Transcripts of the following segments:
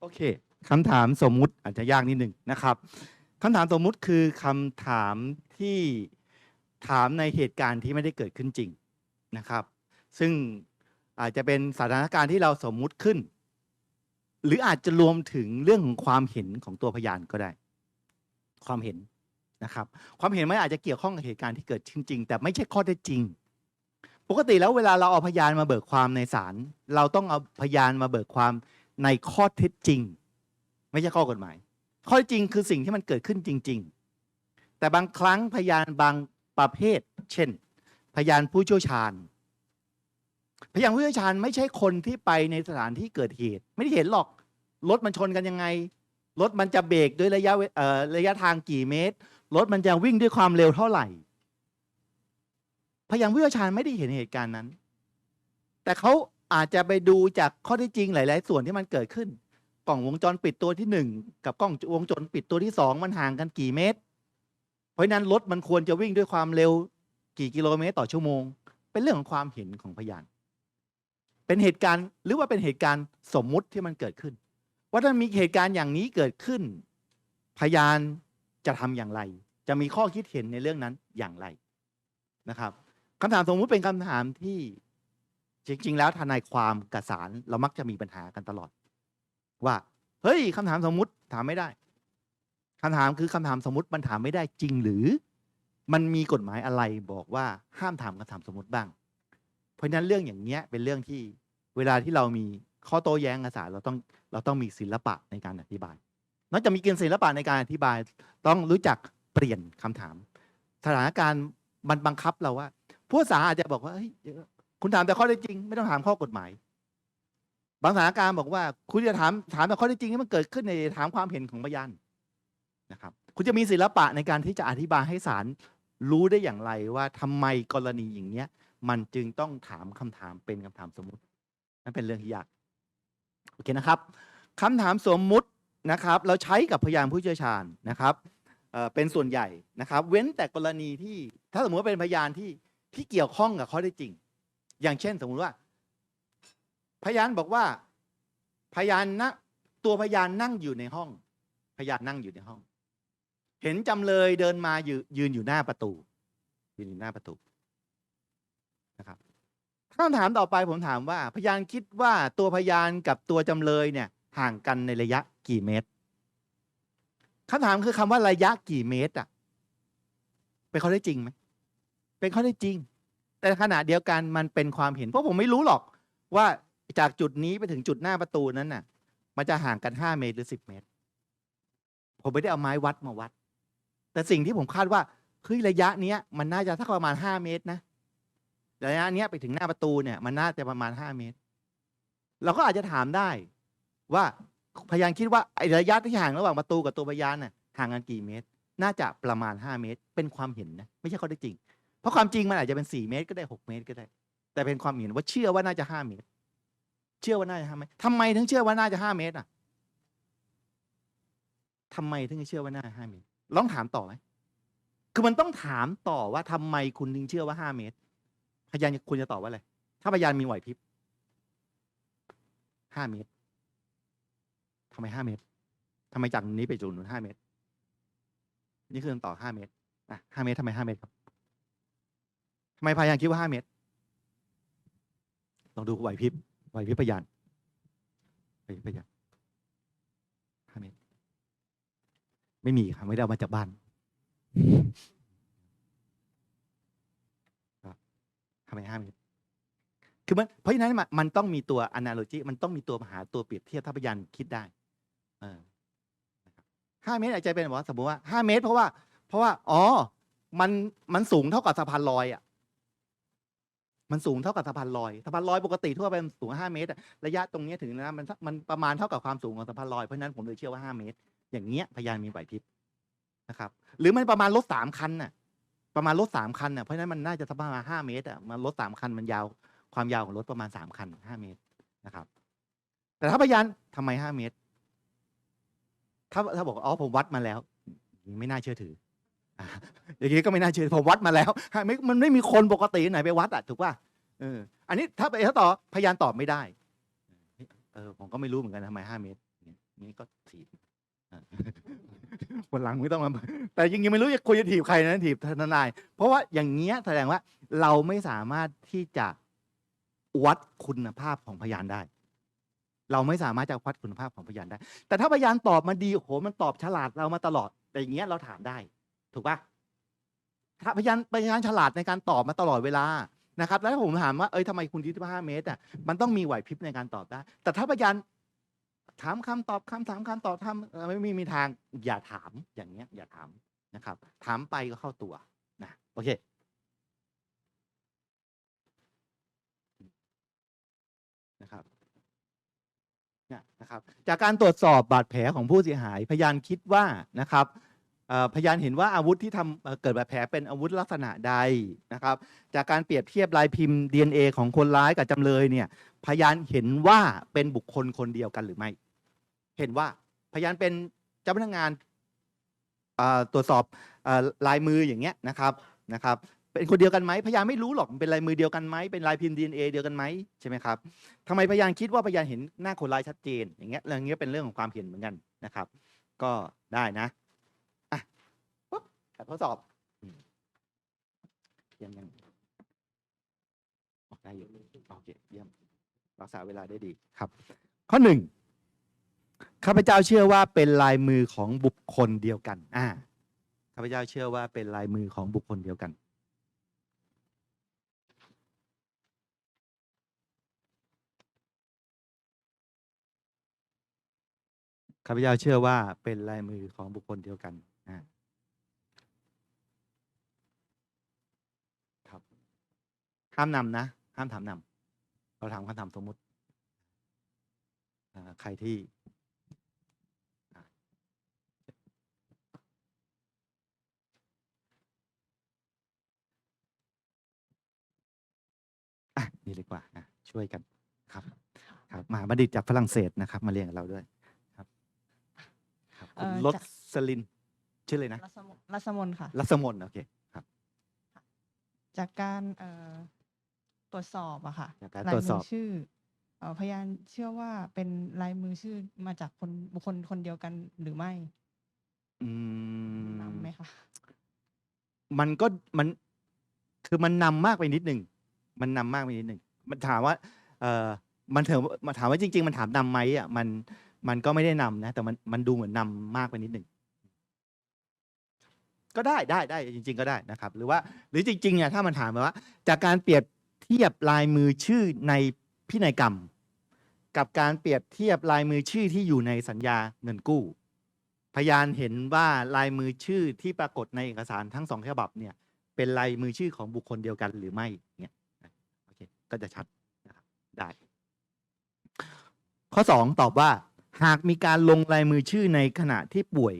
โอเคคำถามสมมุติอาจจะยากนิดหนึ่งนะครับคำถามสมมุติคือคำถามที่ถามในเหตุการณ์ที่ไม่ได้เกิดขึ้นจริงนะครับ ซึ่งอาจจะเป็นสถานการณ์ที่เราสมมุติขึ้น หรืออาจจะรวมถึงเรื่องของความเห็นของตัวพยานก็ได้ ความเห็นนะครับ ความเห็นไม่อาจจะเกี่ยวข้องกับเหตุการณ์ที่เกิดขึ้นจริง แต่ไม่ใช่ข้อเท็จจริง ปกติแล้วเวลาเราเอาพยานมาเบิกความในศาลเราต้องเอาพยานมาเบิกความ ในข้อเท็จจริง ไม่ใช่ข้อกฎหมาย ข้อจริงคือสิ่งที่มันเกิดขึ้นจริง ๆ แต่บางครั้งพยานบางประเภท เช่น พยานผู้เชี่ยวชาญ พยานผู้เชี่ยวชาญไม่ใช่คนที่ไปในสถานที่เกิดเหตุ ไม่ได้เห็นหรอกรถมันชนกันยังไงรถมันจะเบรกด้วยระยะเอ่อระยะทางกี่เมตรรถมันจะวิ่งด้วยความเร็วเท่าไหร่ พยานผู้เชี่ยวชาญไม่ได้เห็นเหตุการณ์นั้น แต่เขา อาจจะไปดูจากข้อที่จริงหลาย ๆ ส่วนที่มันเกิดขึ้น กล้องวงจรปิดตัวที่หนึ่งกับกล้องวงจรปิดตัวที่สองมันห่างกันกี่เมตร เพราะนั้นรถมันควรจะวิ่งด้วยความเร็วกี่กิโลเมตรต่อชั่วโมง เป็นเรื่องของความเห็นของพยาน เป็นเหตุการณ์หรือว่าเป็นเหตุการณ์สมมุติที่มันเกิดขึ้น ว่าถ้ามีเหตุการณ์อย่างนี้เกิดขึ้น พยานจะทำอย่างไร จะมีข้อคิดเห็นในเรื่องนั้นอย่างไรนะครับคำถามสมมุติเป็นคำถามที่ จริง ๆ แล้วทนายความกับศาลเรามักจะมีปัญหากันตลอด ว่า เฮ้ยคำถามสมมุติถามไม่ได้คำถามคือคำถามสมมติมันถามไม่ได้จริงหรือ มันมีกฎหมายอะไรบอกว่าห้ามถามคำถามสมมติบ้าง เพราะฉะนั้นเรื่องอย่างเนี้ยเป็นเรื่องที่เวลาที่เรามีข้อโต้แย้งกับศาลเราต้องเราต้องมีศิลปะในการอธิบาย นอกจากมีเกณฑ์ศิลปะในการอธิบาย ต้องรู้จักเปลี่ยนคำถาม สถานการณ์มันบังคับเราว่า ผู้ศาอาจจะบอกว่าเฮ้ย คุณถามแต่ข้อเท็จจริง ไม่ต้องถามข้อกฎหมาย บางสถานการณ์บอกว่า คุณจะถามถามแต่ข้อเท็จจริงที่มันเกิดขึ้นในถามความเห็นของพยานนะครับ คุณจะมีศิลปะในการที่จะอธิบายให้ศาลรู้ได้อย่างไรว่าทำไมกรณีอย่างเนี้ย มันจึงต้องถามคำถามเป็นคำถามสมมุตินั่นเป็นเรื่องที่ยากโอเคนะครับคำถามสมมุตินะครับ เราใช้กับพยานผู้เชี่ยวชาญนะครับเเป็นส่วนใหญ่นะครับ เว้นแต่กรณีที่ถ้าสมมติว่าเป็นพยานที่ที่เกี่ยวข้องกับข้อได้จริง อย่างเช่นสมมติว่า พยานบอกว่า พยานนะตัวพยานนั่งอยู่ในห้อง พยานนั่งอยู่ในห้อง เห็นจำเลยเดินมายืนยืนอยู่หน้าประตู ยืนอยู่หน้าประตูนะครับคำถามต่อไปผมถามว่า พยานคิดว่าตัวพยานกับตัวจำเลยเนี่ย ห่างกันในระยะกี่เมตรคำถามคือคำว่าระยะกี่เมตรอะเป็นข้อได้จริงไหมเป็นข้อได้จริง แต่ขณะเดียวกันมันเป็นความเห็น เพราะผมไม่รู้หรอกว่าจากจุดนี้ไปถึงจุดหน้าประตูนั้นน่ะ มันจะห่างกันห้าเมตรหรือสิบเมตร ผมไม่ได้เอาไม้วัดมาวัด แต่สิ่งที่ผมคาดว่าเฮ้ยระยะเนี้ย มันน่าจะสักประมาณห้าเมตรนะระยะเนี้ยไปถึงหน้าประตูเนี่ย มันน่าจะประมาณห้าเมตร เราก็อาจจะถามได้ว่าพยานคิดว่าไอ้ระยะที่ห่างระหว่างประตูกับตัวพยานน่ะห่างกันกี่เมตร น่าจะประมาณห้าเมตร เป็นความเห็นนะ ไม่ใช่ข้อได้จริง ราะความจริงมันอาจจะเป็นสี่เมตรก็ได้หกเมตรก็ได้ แต่เป็นความเห็นว่าเชื่อว่าน่าจะห้าเมตร เชื่อว่าน่าจะห้าเมตรทำไมถึงเชื่อว่าน่าจะห้าเมตรอะทำไมถึงเชื่อว่าน่าจะห้าเมตร ลองถามต่อไหม คือมันต้องถามต่อว่าทำไมคุณถึงเชื่อว่าห้าเมตร พยานคุณจะตอบว่าอะไร ถ้าพยานมีไหวพริบห้าเมตรทำไมห้าเมตรทำไมจากนี้ไปจุดนู้นห้าเมตร นี่คือคำตอบห้าเมตรอะห้าเมตรทำไมห้าเมตรครับ ทำไมพยานคิดว่าห้าเมตรลองดูไหวพริบไหวพริบพยานไหวพริบพยานห้าเมตร ไม่มีครับไม่ได้เอามาจากบ้านครับทำไมห้าเมตรคือมันเพราะฉะนั้นมันมันต้องมีตัว analogy มันต้องมีตัวหาตัวเปรียบเทียบถ้าพยานคิดได้เออห้าเมตรอาจจะเป็นว่าสมมติว่าห้าเมตร เพราะว่า เพราะว่า อ๋อ มันมันสูงเท่ากับสะพานลอยอะ มันสูงเท่ากับสะพานลอยสะพานลอยปกติทั่วไปมันสูงห้าเมตรอะระยะตรงเนี้ยถึงนะมันมันประมาณเท่ากับความสูงของสะพานลอยเพราะฉะนั้นผมเลยเชื่อว่าห้าเมตร อย่างเงี้ยพยานมีไหวพริบนะครับ หรือมันประมาณรถสามคันน่ะ ประมาณรถสามคันน่ะเพราะฉะนั้นมันน่าจะสักประมาณห้าเมตรอะมันรถสามคันมันยาวความยาวของรถประมาณสามคันห้าเมตรนะครับ แต่ถ้าพยานทำไมห้าเมตร ถ้าถ้าบอกอ๋อผมวัดมาแล้วนี้ไม่น่าเชื่อถือ อย่างนี้ก็ไม่น่าเชื่อผมวัดมาแล้วมันไม่มีคนปกติไหนไปวัดอะถูกป่ะเอออันนี้ถ้าไปถ้าต่อบพยานตอบไม่ได้เออผมก็ไม่รู้เหมือนกันทำไมห้าเมตรนี้ก็ถีบอะวันหลังไม่ต้องมาแต่จริงไม่รู้จะควรจะถีบใครนะถีบทนาย เพราะว่าอย่างเงี้ยแสดงว่าเราไม่สามารถที่จะวัดคุณภาพของพยานได้ เราไม่สามารถจะวัดคุณภาพของพยานได้ แต่ถ้าพยานตอบมาดีโหมันตอบฉลาดเรามาตลอด แต่อย่างเงี้ยเราถามได้ ถูกปะถ้าพยานพยานฉลาดในการตอบมาตลอดเวลานะครับ แล้วผมถามว่าเอ้ยทำไมคุณยี่สิบห้าเมตรอะมันต้องมีไหวพริบในการตอบได้ แต่ถ้าพยานถามคำตอบคำถามคำตอบทำไม่มีมีทางอย่าถามอย่างเงี้ย อย่าถามนะครับ ถามไปก็เข้าตัวนะโอเคนะครับเนี่ยนะครับ จากการตรวจสอบบาดแผลของผู้เสียหาย พยานคิดว่านะครับ เอ่อพยานเห็นว่าอาวุธที่ทำเอ่อเกิดบาดแผลเป็นอาวุธลักษณะใดนะครับ จากการเปรียบเทียบลายพิมพ์ DNA ของคนร้ายกับจำเลยเนี่ย พยานเห็นว่าเป็นบุคคลคนเดียวกันหรือไม่ เห็นว่าพยานเป็นเจ้าพนักงานอ่อตรวจสอบเอ่อลายมืออย่างเงี้ยนะครับนะครับ เป็นคนเดียวกันไหมพยานไม่รู้หรอกมันเป็นลายมือเดียวกันไหมเป็นลายพิมพ์ DNA เดียวกันไหมใช่ไหมครับทำไมพยานคิดว่าพยานเห็นหน้าคนร้ายชัดเจนอย่างเงี้ยเรื่องเงี้ยเป็นเรื่องของความเห็นเหมือนกันนะครับ ก็ได้นะ แบบทดสอบอืมยังยังออกได้อยู่โอเคเยี่ยม รักษาเวลาได้ดีครับ ข้อหนึ่งข้าพเจ้าเชื่อว่าเป็นลายมือของบุคคลเดียวกัน อ่าข้าพเจ้าเชื่อว่าเป็นลายมือของบุคคลเดียวกัน ข้าพเจ้าเชื่อว่าเป็นลายมือของบุคคลเดียวกันอ่าครับ ห้ามนำนะ ห้ามถามนำเราถามคำถามสมมุติอ่าใครที่อะอะนี่ดีกว่าอะช่วยกันครับ ครับมหาบัณฑิตจากฝรั่งเศสนะครับ มาเรียนกับเราด้วยครับครับคุณเอ่อรจะสลิน ชื่อเลยนะรัศมนรัศมนค่ะรัศมนโอเคครับ จากการเอ่อ ตรวจสอบอะค่ะจากการลายตรวจสมือบอชื่อเอ่อพยานเชื่อว่าเป็นลายมือชื่อมาจากคนบุคคลคนเดียวกันหรือไม่อืมนำไหมคะมันก็มันคือมันนำมากไปนิดหนึ่งมันนำมากไปนิดหนึ่งมันถามว่า เออมันเถอะมาถามว่าจริง ๆ มันถามนำไหมอะมันมันก็ไม่ได้นำนะ แต่มันมันดูเหมือนนำมากไปนิดหนึ่งก็ได้ได้ได้จริง ๆ ก็ได้นะครับ หรือว่า หรือจริงๆเนี่ยถ้ามันถามมาว่า จากการเปรียบ เทียบลายมือชื่อในพินัยกรรม กับการเปรียบเทียบลายมือชื่อที่อยู่ในสัญญาเงินกู้ พยานเห็นว่าลายมือชื่อที่ปรากฏในเอกสารทั้งสองฉบับเนี่ยเป็นลายมือชื่อของบุคคลเดียวกันหรือไม่เนี่ยโอเคก็จะชัดนะครับได้ ข้อสองตอบว่า หากมีการลงลายมือชื่อในขณะที่ป่วย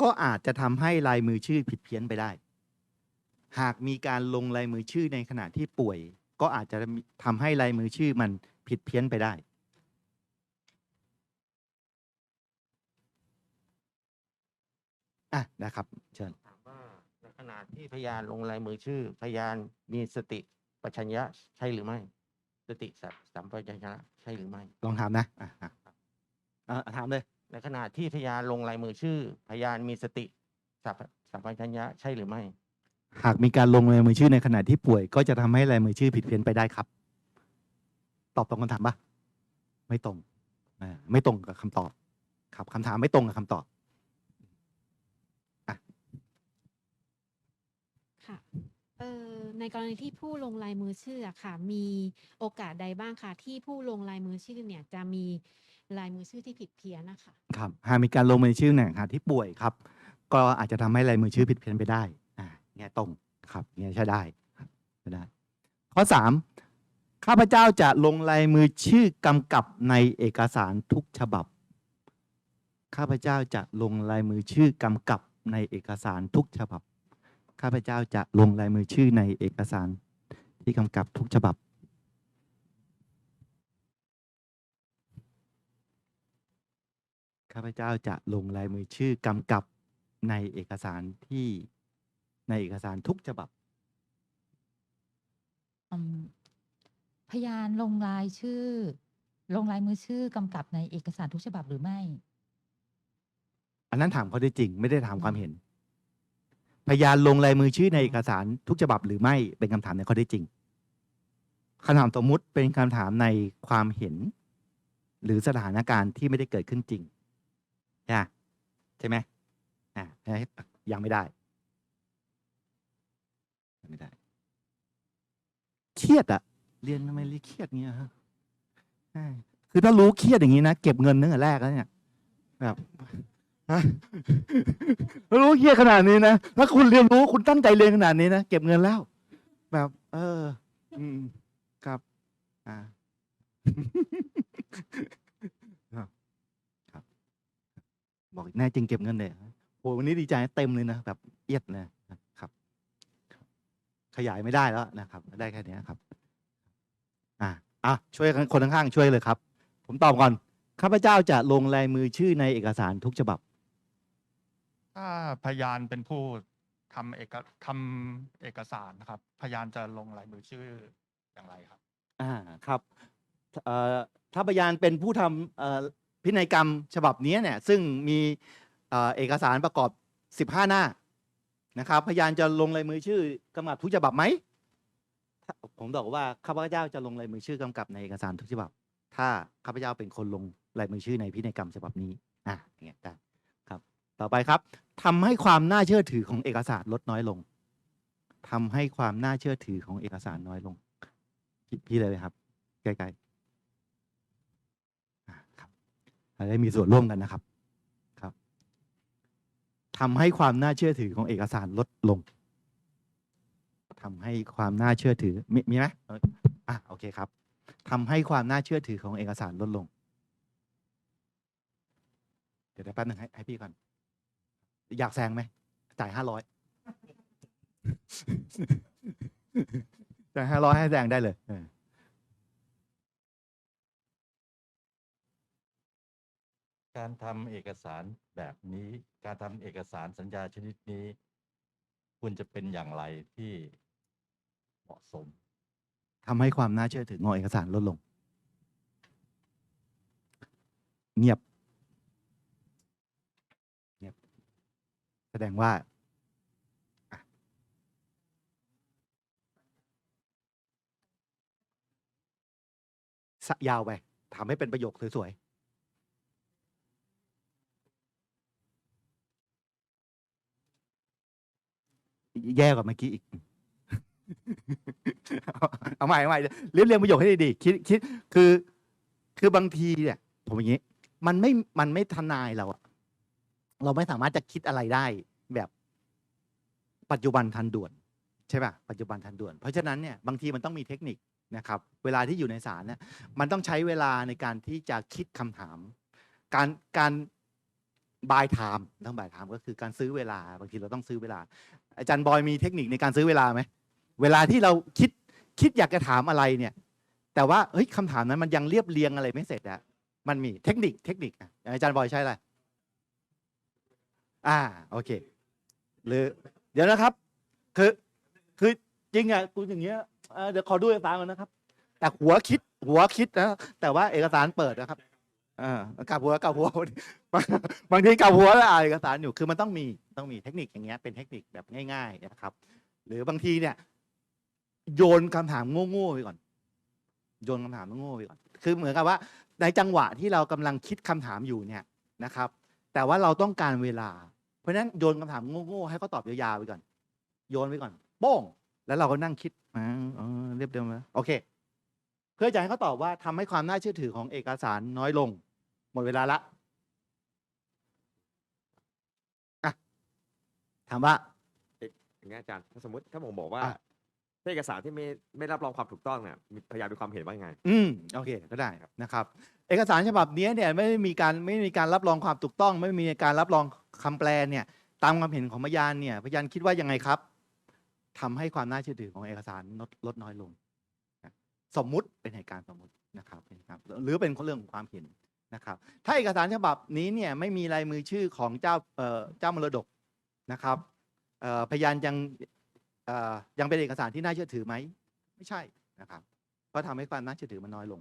ก็อาจจะทำให้ลายมือชื่อผิดเพี้ยนไปได้ หากมีการลงลายมือชื่อในขณะที่ป่วย ก็อาจจะทำให้ลายมือชื่อมันผิดเพี้ยนไปได้ อะนะครับ เชิญถามว่าในขณะที่พยานลงลายมือชื่อ พยานมีสติปัญญะใช่หรือไม่ สติสัมสัมปชัญญะใช่หรือไม่ ลองถามนะอะอะอะถามเลยในขณะที่พยานลงลายมือชื่อ พยานมีสติสัมปสัมปชัญญะใช่หรือไม่ หากมีการลงลายมือชื่อในขณะที่ป่วย ก็จะทำให้ลายมือชื่อผิดเพี้ยนไปได้ครับ ตอบตรงคำถามปะไม่ตรงอ่าไม่ตรงกับคำตอบ ครับคำถามไม่ตรงกับคำตอบ ค่ะเอ่อในกรณีที่ผู้ลงลายมือชื่ออะค่ะ มีโอกาสใดบ้างคะที่ผู้ลงลายมือชื่อเนี่ยจะมีลายมือชื่อที่ผิดเพี้ยนนะคะ ครับหากมีการลงมือชื่อในขณะที่ป่วยครับ ก็อาจจะทำให้ลายมือชื่อผิดเพี้ยนไปได้อ่า เนี่ยตรงครับเนี่ยใช่ได้ครับใช่ได้ ข้อสามข้าพเจ้าจะลงลายมือชื่อกำกับในเอกสารทุกฉบับ ข้าพเจ้าจะลงลายมือชื่อกำกับในเอกสารทุกฉบับ ข้าพเจ้าจะลงลายมือชื่อในเอกสารที่กำกับทุกฉบับ ข้าพเจ้าจะลงลายมือชื่อกำกับในเอกสารที่ ในเอกสารทุกฉบับ อืมพยานลงลายชื่อ ลงลายมือชื่อกำกับในเอกสารทุกฉบับหรือไม่นนั้นถามข้อได้จริง ไม่ได้ถามความเห็น พยานลงลายมือชื่อในเอกสารทุกฉบับหรือไม่เป็นคำถามในข้อได้จริงคำถามสมมุติเป็นคำถามในความเห็น หรือสถานการณ์ที่ไม่ได้เกิดขึ้นจริงใช่ไหมใช่ไหมอ่ายังไม่ได้ยัง ไม่ได้ เครียดอะเรียนทำไมเรียนเครียดเงี้ยฮะใช่คือถ้ารู้เครียดอย่างนี้นะเก็บเงินตั้งแต่แรกแล้วเนี่ยแบบฮะถ้ารู้เครียดขนาดนี้นะถ้าคุณเรียนรู้คุณตั้งใจเรียนขนาดนี้นะเก็บเงินแล้ว แบบ เออ อืมครับ อ่า ครับครับบอกแน่จริงเก็บเงินเลยโอ้วันนี้ดีใจเต็มเลยนะแบบเอียดเลยนะครับ ขยายไม่ได้แล้วนะครับ ได้แค่เนี้ยครับ อะอะช่วยกันคนข้างๆช่วยเลยครับ ผมตอบก่อนข้าพเจ้าจะลงลายมือชื่อในเอกสารทุกฉบับ ถ้าพยานเป็นผู้ทำเอกทำเอกสารนะครับ พยานจะลงลายมือชื่ออย่างไรครับ อ่าครับเอ่อถ้าพยานเป็นผู้ทำเอ่อพินัยกรรมฉบับนี้เนี่ย ซึ่งมีเอ่อเอกสารประกอบ 15 หน้า นะครับ พยานจะลงลายมือชื่อกำกับทุกฉบับไหมผมบอกว่าข้าพเจ้าจะลงลายมือชื่อกำกับในเอกสารทุกฉบับ ถ้าข้าพเจ้าเป็นคนลงลายมือชื่อในพินัยกรรมฉบับนี้อะอย่างเงี้ยได้ครับ ต่อไปครับทำให้ความน่าเชื่อถือของเอกสารลดน้อยลงทำให้ความน่าเชื่อถือของเอกสารน้อยลง พี่เลยครับใกล้ๆอ่าครับได้มีส่วนร่วมกันนะครับ ทำให้ความน่าเชื่อถือของเอกสารลดลงทำให้ความน่าเชื่อถือมีมีไหมอะโอเคครับทำให้ความน่าเชื่อถือของเอกสารลดลง เดี๋ยวแป๊บนึงให้ให้พี่ก่อน อยากแซงไหม จ่ายห้าร้อยจ่ายห้าร้อยให้แซงได้เลย การทำเอกสารแบบนี้ การทำเอกสารสัญญาชนิดนี้ ควรจะเป็นอย่างไรที่เหมาะสมทำให้ความน่าเชื่อถือของเอกสารลดลง เงียบเงียบ แสดงว่าสะยาวไปทำให้เป็นประโยคสวยๆ แย่กว่าเมื่อกี้อีก เอาใหม่เอาใหม่เรียบเรียงประโยคให้ดีๆคิดคิดคือ คือบางทีเนี่ย ผมอย่างนี้ มันไม่มันไม่ทนายเราอะเราไม่สามารถจะคิดอะไรได้แบบ ปัจจุบันทันด่วน ใช่ป่ะปัจจุบันทันด่วน เพราะฉะนั้นเนี่ยบางทีมันต้องมีเทคนิคนะครับ เวลาที่อยู่ในศาลเนี่ยมันต้องใช้เวลาในการที่จะคิดคำถาม การการ บายไทม์ต้องบายไทม์ก็คือการซื้อเวลาบางทีเราต้องซื้อเวลา อาจารย์บอยมีเทคนิคในการซื้อเวลาไหมเวลาที่เราคิดคิดอยากจะถามอะไรเนี่ย แต่ว่าเฮ้ยคำถามนั้นมันยังเรียบเรียงอะไรไม่เสร็จอะมันมีเทคนิคเทคนิคอะอาจารย์บอยใช่อะไรอ่าโอเค หรือ เดี๋ยวนะครับ คือคือจริงอะกูอย่างเงี้ยเอ่อเดี๋ยวขอดูเอกสารก่อนนะครับ แต่หัวคิดหัวคิดนะแต่ว่าเอกสารเปิดนะครับ อ่ากลับหัวกลับหัว บางทีกลับหัวแล้วอ่านเอกสารอยู่คือมันต้องมีต้องมีเทคนิคอย่างเงี้ยเป็นเทคนิคแบบง่าย ๆ นะครับ หรือบางทีเนี่ย โยนคำถามโง่ๆไปก่อน โยนคำถามโง่ๆไปก่อน คือเหมือนกับว่า ในจังหวะที่เรากำลังคิดคำถามอยู่เนี่ยนะครับ แต่ว่าเราต้องการเวลา เพราะฉะนั้นโยนคำถามโง่ๆให้เขาตอบยาวๆไปก่อน โยนไปก่อนโป้งแล้วเราก็นั่งคิดอ่าเอเรียบเรียงมาโอเค เพื่อจะให้เขาตอบว่าทำให้ความน่าเชื่อถือของเอกสารน้อยลง มดเวลาละอะถามว่า อย่างนี้ยอาจารย์ถ้าสมมติถ้าผมบอกว่าอะถ้าเอกสารที่ไม่ไม่รับรองความถูกต้องเนี่ยมีพยานมีความเห็นว่ายังไง อืมโอเคก็ได้นะครับ เอกสารฉบับนี้เนี่ยไม่ได้มีการไม่มีการรับรองความถูกต้อง ไม่มีการรับรองคำแปลเนี่ย ตามความเห็นของพยานเนี่ย พยานคิดว่ายังไงครับทำให้ความน่าเชื่อถือของเอกสารลดลดน้อยลงนะสมมุติเป็นเหตุการณ์สมมุตินะครับเป็นครับหรือเป็นเรื่องของความเห็น นะครับถ้าเอกสารฉบับนี้เนี่ยไม่มีลายมือชื่อของเจ้าเจ้ามรดกนะครับพยานยังยังเป็นเอกสารที่น่าเชื่อถือไหมไม่ใช่นะครับก็ทำให้ความน่าเชื่อถือมันน้อยลง